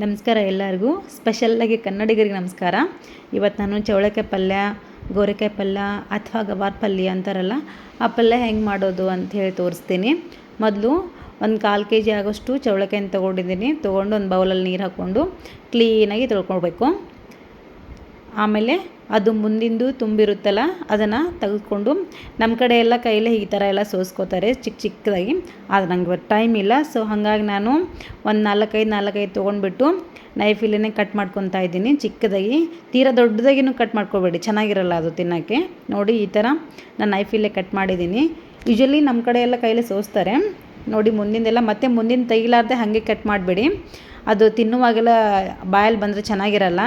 ನಮಸ್ಕಾರ ಎಲ್ಲರಿಗೂ. ಸ್ಪೆಷಲ್ಲಾಗಿ ಕನ್ನಡಿಗರಿಗೆ ನಮಸ್ಕಾರ. ಇವತ್ತು ನಾನು ಚೌಳಕಾಯಿ ಪಲ್ಯ, ಗೋರೆಕಾಯಿ ಪಲ್ಯ ಅಥವಾ ಗವಾರ್ ಪಲ್ಯ ಅಂತಾರಲ್ಲ, ಆ ಪಲ್ಯ ಹೆಂಗೆ ಮಾಡೋದು ಅಂತ ಹೇಳಿ ತೋರಿಸ್ತೀನಿ. ಮೊದಲು ಒಂದು ಕಾಲು ಕೆ ಜಿ ಆಗೋಷ್ಟು ಚೌಳಕಾಯಿನ ತೊಗೊಂಡಿದ್ದೀನಿ. ತೊಗೊಂಡು ಒಂದು ಬೌಲಲ್ಲಿ ನೀರು ಹಾಕ್ಕೊಂಡು ಕ್ಲೀನಾಗಿ ತೊಳ್ಕೊಳ್ಬೇಕು. ಆಮೇಲೆ ಅದು ಮುಂದಿಂದು ತುಂಬಿರುತ್ತಲ್ಲ, ಅದನ್ನು ತೆಗೆದುಕೊಂಡು ನಮ್ಮ ಕಡೆ ಎಲ್ಲ ಕೈಲೇ ಈ ಥರ ಎಲ್ಲ ಸೋಸ್ಕೋತಾರೆ, ಚಿಕ್ಕ ಚಿಕ್ಕದಾಗಿ. ಆದರೆ ನಂಗೆ ಟೈಮ್ ಇಲ್ಲ. ಸೊ ಹಾಗಾಗಿ ನಾನು ಒಂದು ನಾಲ್ಕೈದು ನಾಲ್ಕೈದು ತೊಗೊಂಡ್ಬಿಟ್ಟು ನೈಫಿಲೇ ಕಟ್ ಮಾಡ್ಕೊತಾ ಇದ್ದೀನಿ. ಚಿಕ್ಕದಾಗಿ, ತೀರಾ ದೊಡ್ಡದಾಗಿನೂ ಕಟ್ ಮಾಡ್ಕೋಬೇಡಿ. ಚೆನ್ನಾಗಿರಲ್ಲ ಅದು ತಿನ್ನೋಕ್ಕೆ. ನೋಡಿ, ಈ ಥರ ನಾನು ನೈಫಿಲ್ಲೇ ಕಟ್ ಮಾಡಿದ್ದೀನಿ. ಯೂಶ್ವಲಿ ನಮ್ಮ ಕಡೆ ಎಲ್ಲ ಕೈಲೇ ಸೋಸ್ತಾರೆ. ನೋಡಿ, ಮುಂದಿಂದೆಲ್ಲ ಮತ್ತೆ ಮುಂದಿನ ತೆಗಿಲಾರ್ದೆ ಹಾಗೆ ಕಟ್ ಮಾಡಬೇಡಿ. ಅದು ತಿನ್ನುವಾಗೆಲ್ಲ ಬಾಯಲ್ಲಿ ಬಂದರೆ ಚೆನ್ನಾಗಿರಲ್ಲ.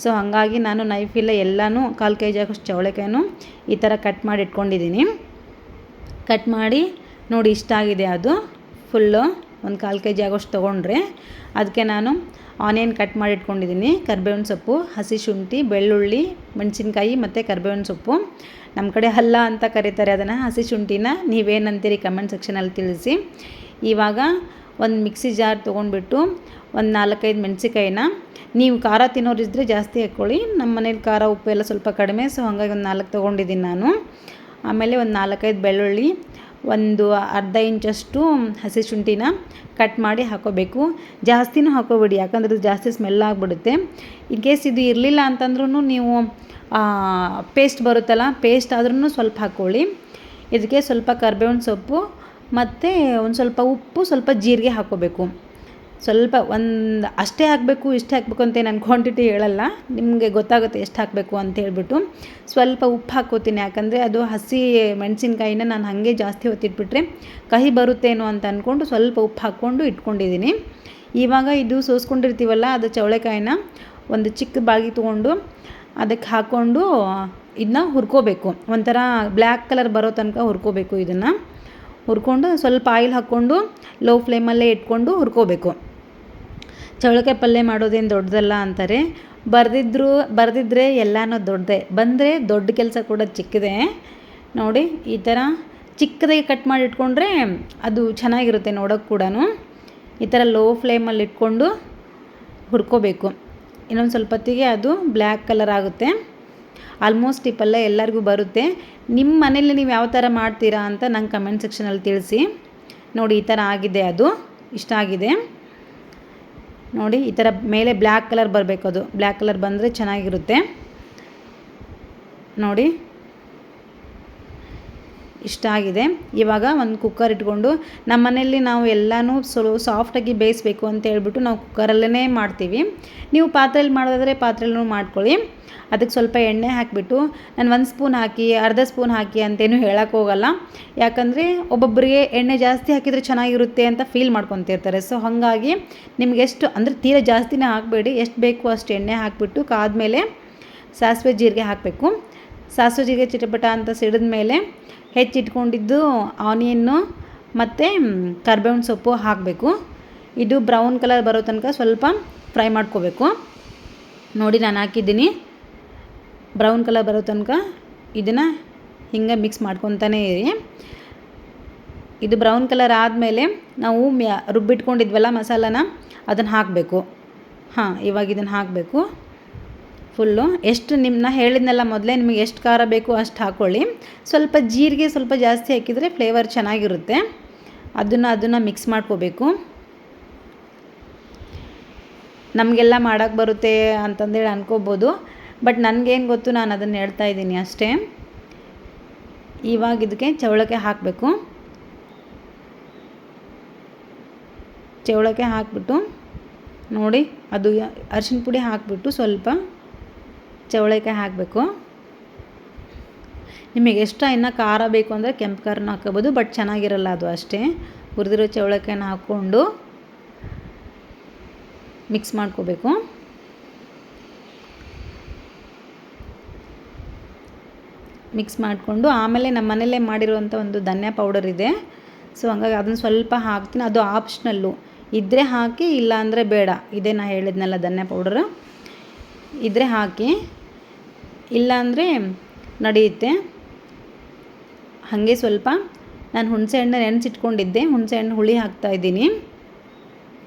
ಸೊ ಹಾಗಾಗಿ ನಾನು ನೈಫಿಲ್ಲ ಎಲ್ಲನೂ ಕಾಲು ಕೆ ಜಿ ಆಗೋಷ್ಟು ಚವಳಿಕಾಯನ್ನು ಈ ಥರ ಕಟ್ ಮಾಡಿ ಇಟ್ಕೊಂಡಿದ್ದೀನಿ. ಕಟ್ ಮಾಡಿ ನೋಡಿ ಇಷ್ಟ ಆಗಿದೆ ಅದು. ಫುಲ್ಲು ಒಂದು ಕಾಲು ಕೆ ಜಿ ಆಗೋಷ್ಟು ತೊಗೊಂಡ್ರೆ ಅದಕ್ಕೆ ನಾನು ಆನಿಯನ್ ಕಟ್ ಮಾಡಿ ಇಟ್ಕೊಂಡಿದ್ದೀನಿ. ಕರ್ಬೇವಿನ ಸೊಪ್ಪು, ಹಸಿ ಶುಂಠಿ, ಬೆಳ್ಳುಳ್ಳಿ, ಮೆಣಸಿನ್ಕಾಯಿ ಮತ್ತು ಕರ್ಬೇವಿನ ಸೊಪ್ಪು. ನಮ್ಮ ಕಡೆ ಹಲ್ಲ ಅಂತ ಕರೀತಾರೆ ಅದನ್ನು. ಹಸಿ ಶುಂಠಿನ ನೀವೇನಂತೀರಿ ಕಮೆಂಟ್ ಸೆಕ್ಷನಲ್ಲಿ ತಿಳಿಸಿ. ಇವಾಗ ಒಂದು ಮಿಕ್ಸಿ ಜಾರ್ ತೊಗೊಂಡ್ಬಿಟ್ಟು ಒಂದು ನಾಲ್ಕೈದು ಮೆಣಸಿಕಾಯಿನ ನೀವು ಖಾರ ತಿನ್ನೋರಿದ್ದರೆ ಜಾಸ್ತಿ ಹಾಕ್ಕೊಳ್ಳಿ. ನಮ್ಮ ಮನೇಲಿ ಖಾರ, ಉಪ್ಪು ಎಲ್ಲ ಸ್ವಲ್ಪ ಕಡಿಮೆ ಸೊ ಹಾಗಾಗಿ ಒಂದು ನಾಲ್ಕು ತೊಗೊಂಡಿದ್ದೀನಿ ನಾನು. ಆಮೇಲೆ ಒಂದು ನಾಲ್ಕೈದು ಬೆಳ್ಳುಳ್ಳಿ, ಒಂದು ಅರ್ಧ ಇಂಚಷ್ಟು ಹಸಿ ಶುಂಠಿನ ಕಟ್ ಮಾಡಿ ಹಾಕೋಬೇಕು. ಜಾಸ್ತಿನೂ ಹಾಕೋಬೇಡಿ, ಯಾಕಂದ್ರೆ ಅದು ಜಾಸ್ತಿ ಸ್ಮೆಲ್ ಆಗಿಬಿಡುತ್ತೆ. ಇನ್ ಕೇಸ್ ಇದು ಇರಲಿಲ್ಲ ಅಂತಂದ್ರೂ ನೀವು ಪೇಸ್ಟ್ ಬರುತ್ತಲ್ಲ ಪೇಸ್ಟ್ ಆದ್ರೂ ಸ್ವಲ್ಪ ಹಾಕ್ಕೊಳ್ಳಿ. ಇದಕ್ಕೆ ಸ್ವಲ್ಪ ಕರ್ಬೇವಿನ ಸೊಪ್ಪು ಮತ್ತು ಒಂದು ಸ್ವಲ್ಪ ಉಪ್ಪು, ಸ್ವಲ್ಪ ಜೀರಿಗೆ ಹಾಕ್ಕೋಬೇಕು ಸ್ವಲ್ಪ ಒಂದು ಅಷ್ಟೇ ಹಾಕಬೇಕು, ಇಷ್ಟೇ ಹಾಕಬೇಕು ಅಂತ ನಾನು ಕ್ವಾಂಟಿಟಿ ಹೇಳಲ್ಲ. ನಿಮಗೆ ಗೊತ್ತಾಗುತ್ತೆ ಎಷ್ಟು ಹಾಕಬೇಕು ಅಂತ ಹೇಳ್ಬಿಟ್ಟು. ಸ್ವಲ್ಪ ಉಪ್ಪು ಹಾಕೋತೀನಿ ಯಾಕಂದರೆ ಅದು ಹಸಿ ಮೆಣಸಿನ್ಕಾಯಿನ ನಾನು ಹಾಗೆ ಜಾಸ್ತಿ ಹೊತ್ತಿಟ್ಬಿಟ್ರೆ ಕಹಿ ಬರುತ್ತೇನೋ ಅಂತ ಅಂದ್ಕೊಂಡು ಸ್ವಲ್ಪ ಉಪ್ಪು ಹಾಕ್ಕೊಂಡು ಇಟ್ಕೊಂಡಿದ್ದೀನಿ. ಇವಾಗ ಇದು ಸೋಸ್ಕೊಂಡಿರ್ತೀವಲ್ಲ, ಅದು ಚವಳೆಕಾಯಿನ ಒಂದು ಚಿಕ್ಕ ಬಾಗಿ ತೊಗೊಂಡು ಅದಕ್ಕೆ ಹಾಕ್ಕೊಂಡು ಇದನ್ನ ಹುರ್ಕೋಬೇಕು. ಒಂಥರ ಬ್ಲ್ಯಾಕ್ ಕಲರ್ ಬರೋ ತನಕ ಹುರ್ಕೋಬೇಕು ಇದನ್ನು. ಹುರ್ಕೊಂಡು ಸ್ವಲ್ಪ ಆಯಿಲ್ ಹಾಕ್ಕೊಂಡು, ಲೋ ಫ್ಲೇಮಲ್ಲೇ ಇಟ್ಕೊಂಡು ಹುರ್ಕೋಬೇಕು. ಚೌಳಿಕಾಯಿ ಪಲ್ಯ ಮಾಡೋದೇನು ದೊಡ್ಡದಲ್ಲ ಅಂತಾರೆ. ಬರೆದಿದ್ರು, ಬರೆದಿದ್ರೆ ಎಲ್ಲನೂ ದೊಡ್ಡದೇ. ಬಂದರೆ ದೊಡ್ಡ ಕೆಲಸ ಕೂಡ ಚಿಕ್ಕದೇ. ನೋಡಿ, ಈ ಥರ ಚಿಕ್ಕದಾಗಿ ಕಟ್ ಮಾಡಿ ಇಟ್ಕೊಂಡ್ರೆ ಅದು ಚೆನ್ನಾಗಿರುತ್ತೆ ನೋಡೋಕ್ಕೆ ಕೂಡ ಈ ಥರ ಲೋ ಫ್ಲೇಮಲ್ಲಿ ಇಟ್ಕೊಂಡು ಹುರ್ಕೋಬೇಕು. ಇನ್ನೊಂದು ಸ್ವಲ್ಪ ಹೊತ್ತಿಗೆ ಅದು ಬ್ಲ್ಯಾಕ್ ಕಲರ್ ಆಗುತ್ತೆ. ಆಲ್ಮೋಸ್ಟ್ ಈ ಪಲ್ಯ ಎಲ್ಲರಿಗೂ ಬರುತ್ತೆ. ನಿಮ್ಮ ಮನೇಲಿ ನೀವು ಯಾವ ಥರ ಮಾಡ್ತೀರಾ ಅಂತ ನಂಗೆ ಕಮೆಂಟ್ ಸೆಕ್ಷನಲ್ಲಿ ತಿಳಿಸಿ. ನೋಡಿ, ಈ ಥರ ಆಗಿದೆ ಅದು. ಇಷ್ಟ ಆಗಿದೆ. ನೋಡಿ ಈ ಥರ ಮೇಲೆ ಬ್ಲ್ಯಾಕ್ ಕಲರ್ ಬರಬೇಕು ಅದು. ಬ್ಲ್ಯಾಕ್ ಕಲರ್ ಬಂದರೆ ಚೆನ್ನಾಗಿರುತ್ತೆ. ನೋಡಿ. ಇಷ್ಟ ಆಗಿದೆ. ಇವಾಗ ಒಂದು ಕುಕ್ಕರ್ ಇಟ್ಕೊಂಡು ನಮ್ಮ ಮನೆಯಲ್ಲಿ ನಾವು ಎಲ್ಲನೂ ಸ್ವಲ್ಪ ಸಾಫ್ಟಾಗಿ ಬೇಯಿಸ್ಬೇಕು ಅಂತ ಹೇಳ್ಬಿಟ್ಟು ನಾವು ಕುಕ್ಕರಲ್ಲೇ ಮಾಡ್ತೀವಿ. ನೀವು ಪಾತ್ರೆಯಲ್ಲಿ ಮಾಡೋದಾದರೆ ಪಾತ್ರೆಯಲ್ಲೂ ಮಾಡ್ಕೊಳ್ಳಿ. ಅದಕ್ಕೆ ಸ್ವಲ್ಪ ಎಣ್ಣೆ ಹಾಕಿಬಿಟ್ಟು ನಾನು ಒಂದು ಸ್ಪೂನ್ ಹಾಕಿ, ಅರ್ಧ ಸ್ಪೂನ್ ಹಾಕಿ ಅಂತೇನು ಹೋಗಲ್ಲ. ಯಾಕಂದರೆ ಒಬ್ಬೊಬ್ಬರಿಗೆ ಎಣ್ಣೆ ಜಾಸ್ತಿ ಹಾಕಿದರೆ ಚೆನ್ನಾಗಿರುತ್ತೆ ಅಂತ ಫೀಲ್ ಮಾಡ್ಕೊತಿರ್ತಾರೆ. ಸೊ ಹಾಗಾಗಿ ನಿಮ್ಗೆ ಎಷ್ಟು ಅಂದರೆ ತೀರ ಜಾಸ್ತಿನೇ ಹಾಕಬೇಡಿ. ಎಷ್ಟು ಬೇಕು ಅಷ್ಟು ಎಣ್ಣೆ ಹಾಕಿಬಿಟ್ಟು ಕಾದ್ಮೇಲೆ ಸಾಸಿವೆ ಜೀರಿಗೆ ಹಾಕಬೇಕು. ಜೀರಿಗೆ ಚಿಟಪಟ ಅಂತ ಸಿಡಿದ ಮೇಲೆ ಹೆಚ್ಚಿಟ್ಕೊಂಡಿದ್ದು ಆನಿಯನ್ನು ಮತ್ತು ಕರ್ಬೇವಿನ ಸೊಪ್ಪು ಹಾಕಬೇಕು. ಇದು ಬ್ರೌನ್ ಕಲರ್ ಬರೋ ತನಕ ಸ್ವಲ್ಪ ಫ್ರೈ ಮಾಡ್ಕೋಬೇಕು. ನೋಡಿ, ನಾನು ಹಾಕಿದ್ದೀನಿ. ಬ್ರೌನ್ ಕಲರ್ ಬರೋ ತನಕ ಇದನ್ನು ಹಿಂಗೆ ಮಿಕ್ಸ್ ಮಾಡ್ಕೊತಾನೇ ಇರಿ. ಇದು ಬ್ರೌನ್ ಕಲರ್ ಆದಮೇಲೆ ನಾವು ಮ್ಯಾ ರುಬ್ಬಿಟ್ಕೊಂಡಿದ್ವಲ್ಲ ಮಸಾಲಾನ, ಅದನ್ನು ಹಾಕಬೇಕು. ಹಾಂ, ಇವಾಗ ಇದನ್ನು ಹಾಕಬೇಕು. ಫುಲ್ಲು. ಎಷ್ಟು ನಿಮ್ಮನ್ನ ಹೇಳಿದ್ನಲ್ಲ ಮೊದಲೇ ನಿಮಗೆ ಎಷ್ಟು ಖಾರ ಬೇಕು ಅಷ್ಟು ಹಾಕ್ಕೊಳ್ಳಿ ಸ್ವಲ್ಪ ಜೀರಿಗೆ ಸ್ವಲ್ಪ ಜಾಸ್ತಿ ಹಾಕಿದರೆ ಫ್ಲೇವರ್ ಚೆನ್ನಾಗಿರುತ್ತೆ. ಅದನ್ನು ಅದನ್ನು ಮಿಕ್ಸ್ ಮಾಡ್ಕೋಬೇಕು. ನಮಗೆಲ್ಲ ಮಾಡೋಕ್ಕೆ ಬರುತ್ತೆ ಅಂತಂದೇಳಿ ಅನ್ಕೋಬೋದು. ಬಟ್ ನನಗೇನು ಗೊತ್ತು ನಾನು ಅದನ್ನು ಹೇಳ್ತಾ ಇದ್ದೀನಿ ಅಷ್ಟೇ. ಇವಾಗ ಇದಕ್ಕೆ ಚವಳಕ್ಕೆ ಹಾಕಬೇಕು. ಚವಳಕ್ಕೆ ಹಾಕಿಬಿಟ್ಟು ನೋಡಿ ಅದು ಅರಿಶಿನ ಪುಡಿ ಹಾಕಿಬಿಟ್ಟು ಸ್ವಲ್ಪ ಚವಳಿಕಾಯಿ ಹಾಕಬೇಕು. ನಿಮಗೆ ಎಷ್ಟು ಇನ್ನು ಖಾರ ಬೇಕು ಅಂದರೆ ಕೆಂಪು ಖಾರನೂ ಹಾಕೋಬೋದು ಬಟ್ ಚೆನ್ನಾಗಿರಲ್ಲ ಅದು ಅಷ್ಟೇ. ಹುರಿದಿರೋ ಚವಳಿಕಾಯಿನ ಹಾಕ್ಕೊಂಡು ಮಿಕ್ಸ್ ಮಾಡ್ಕೋಬೇಕು. ಮಿಕ್ಸ್ ಮಾಡಿಕೊಂಡು ಆಮೇಲೆ ನಮ್ಮ ಮನೇಲೇ ಮಾಡಿರುವಂಥ ಒಂದು ಧನ್ಯ ಪೌಡರ್ ಇದೆ. ಸೊ ಹಂಗಾಗಿ ಅದನ್ನು ಸ್ವಲ್ಪ ಹಾಕ್ತೀನಿ. ಅದು ಆಪ್ಷನಲ್ಲು ಇದ್ದರೆ ಹಾಕಿ ಇಲ್ಲ ಅಂದರೆ ಬೇಡ. ಇದೇ ನಾ ಹೇಳಿದ್ನಲ್ಲ ಧನ್ಯ ಪೌಡರ್ ಇದ್ದರೆ ಹಾಕಿ. ಇಲ್ಲಾಂದರೆ ನಡೆಯುತ್ತೆ. ಹಾಗೆ ಸ್ವಲ್ಪ ನಾನು ಹುಣಸೆ ಹಣ್ಣು ನೆನೆಸಿಟ್ಕೊಂಡಿದ್ದೆ. ಹುಣಸೆ ಹಣ್ಣು ಹುಳಿ ಹಾಕ್ತಾಯಿದ್ದೀನಿ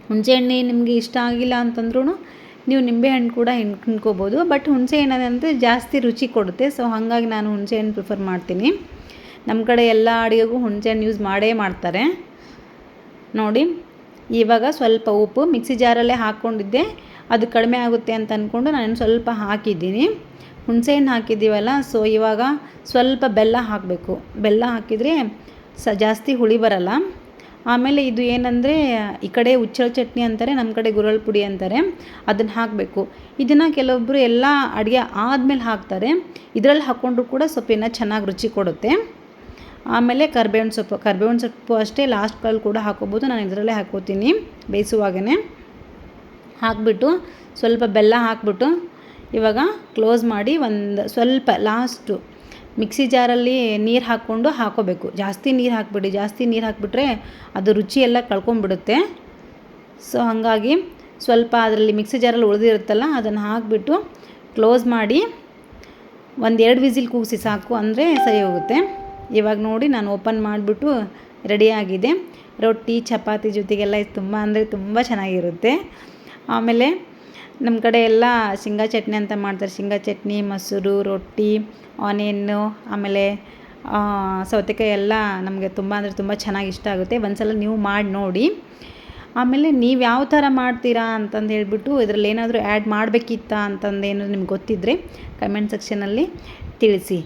ಹುಣಸೆಹಣ್ಣು ನಿಮಗೆ ಇಷ್ಟ ಆಗಿಲ್ಲ ಅಂತಂದ್ರೂ ನೀವು ನಿಂಬೆಹಣ್ಣು ಕೂಡ ಹಿಂಡ್ಕೊಬೋದು ಬಟ್ ಹುಣಸೆ ಹಣ್ಣಂದರೆ ಜಾಸ್ತಿ ರುಚಿ ಕೊಡುತ್ತೆ. ಸೊ ಹಾಗಾಗಿ ನಾನು ಹುಣಸೆಹಣ್ಣು ಪ್ರಿಫರ್ ಮಾಡ್ತೀನಿ. ನಮ್ಮ ಕಡೆ ಎಲ್ಲ ಅಡುಗೆಗೂ ಹುಣಸೆಹಣ್ಣು ಯೂಸ್ ಮಾಡೇ ಮಾಡ್ತಾರೆ. ನೋಡಿ, ಇವಾಗ ಸ್ವಲ್ಪ ಉಪ್ಪು ಮಿಕ್ಸಿ ಜಾರಲ್ಲೇ ಹಾಕ್ಕೊಂಡಿದ್ದೆ. ಅದು ಕಡಿಮೆ ಆಗುತ್ತೆ ಅಂತ ಅಂದ್ಕೊಂಡು ನಾನು ಸ್ವಲ್ಪ ಹಾಕಿದ್ದೀನಿ. ಹುಣಸೆಹಣ್ಣು ಹಾಕಿದ್ದೀವಲ್ಲ ಸೊ ಇವಾಗ ಸ್ವಲ್ಪ ಬೆಲ್ಲ ಹಾಕಬೇಕು. ಬೆಲ್ಲ ಹಾಕಿದರೆ ಸ ಜಾಸ್ತಿ ಹುಳಿ ಬರಲ್ಲ. ಆಮೇಲೆ ಇದು ಏನಂದರೆ, ಈ ಕಡೆ ಉಚ್ಚಳ ಚಟ್ನಿ ಅಂತಾರೆ ನಮ್ಮ ಕಡೆ ಗುರಳ್ ಪುಡಿ ಅಂತಾರೆ, ಅದನ್ನು ಹಾಕಬೇಕು. ಇದನ್ನು ಕೆಲವೊಬ್ಬರು ಎಲ್ಲ ಅಡುಗೆ ಆದಮೇಲೆ ಹಾಕ್ತಾರೆ. ಇದರಲ್ಲಿ ಹಾಕ್ಕೊಂಡ್ರು ಕೂಡ ಇನ್ನೂ ಚೆನ್ನಾಗಿ ರುಚಿ ಕೊಡುತ್ತೆ. ಆಮೇಲೆ ಕರ್ಬೇವಿನ ಸೊಪ್ಪು ಕರ್ಬೇವಿನ ಸೊಪ್ಪು ಅಷ್ಟೇ ಲಾಸ್ಟ್ಗಳಲ್ಲಿ ಕೂಡ ಹಾಕೋಬೋದು. ನಾನು ಇದರಲ್ಲೇ ಹಾಕೋತೀನಿ ಬೇಯಿಸುವಾಗೇ ಹಾಕಿಬಿಟ್ಟು ಸ್ವಲ್ಪ ಬೆಲ್ಲ ಹಾಕ್ಬಿಟ್ಟು ಇವಾಗ ಕ್ಲೋಸ್ ಮಾಡಿ ಒಂದು ಸ್ವಲ್ಪ ಲಾಸ್ಟು ಮಿಕ್ಸಿ ಜಾರಲ್ಲಿ ನೀರು ಹಾಕ್ಕೊಂಡು ಹಾಕೋಬೇಕು. ಜಾಸ್ತಿ ನೀರು ಹಾಕಿಬಿಡಿ. ಜಾಸ್ತಿ ನೀರು ಹಾಕಿಬಿಟ್ರೆ ಅದು ರುಚಿ ಎಲ್ಲ ಕಳ್ಕೊಂಬಿಡುತ್ತೆ ಸೊ ಹಾಗಾಗಿ ಸ್ವಲ್ಪ ಅದರಲ್ಲಿ ಮಿಕ್ಸಿ ಜಾರಲ್ಲಿ ಉಳಿದಿರುತ್ತಲ್ಲ, ಅದನ್ನು ಹಾಕಿಬಿಟ್ಟು ಕ್ಲೋಸ್ ಮಾಡಿ ಒಂದೆರಡು ವಿಸಿಲ್ ಕೂಗಿಸಿ ಸಾಕು ಅಂದರೆ ಸರಿ ಹೋಗುತ್ತೆ. ಇವಾಗ ನೋಡಿ ನಾನು ಓಪನ್ ಮಾಡಿಬಿಟ್ಟು ರೆಡಿಯಾಗಿದೆ ರೊಟ್ಟಿ, ಚಪಾತಿ ಜೊತೆಗೆಲ್ಲ ತುಂಬ ಅಂದರೆ ತುಂಬ ಚೆನ್ನಾಗಿರುತ್ತೆ. ಆಮೇಲೆ ನಮ್ಮ ಕಡೆ ಎಲ್ಲ ಶೇಂಗಾ ಚಟ್ನಿ ಅಂತ ಮಾಡ್ತಾರೆ. ಶೇಂಗಾ ಚಟ್ನಿ, ಮೊಸರು, ರೊಟ್ಟಿ ಆನಿಯನ್ನು ಆಮೇಲೆ ಸೌತೆಕಾಯಿ ಎಲ್ಲ ನಮಗೆ ತುಂಬ ಅಂದರೆ ತುಂಬ ಚೆನ್ನಾಗಿ ಇಷ್ಟ ಆಗುತ್ತೆ. ಒಂದ್ಸಲ ನೀವು ಮಾಡಿ ನೋಡಿ. ಆಮೇಲೆ ನೀವು ಯಾವ ಥರ ಮಾಡ್ತೀರಾ ಅಂತಂದು ಹೇಳಿಬಿಟ್ಟು ಇದರಲ್ಲಿ ಏನಾದರೂ ಆ್ಯಡ್ ಮಾಡಬೇಕಿತ್ತಾ ಅಂತಂದೇನು ನಿಮ್ಗೆ ಗೊತ್ತಿದ್ದರೆ ಕಮೆಂಟ್ ಸೆಕ್ಷನಲ್ಲಿ ತಿಳಿಸಿ.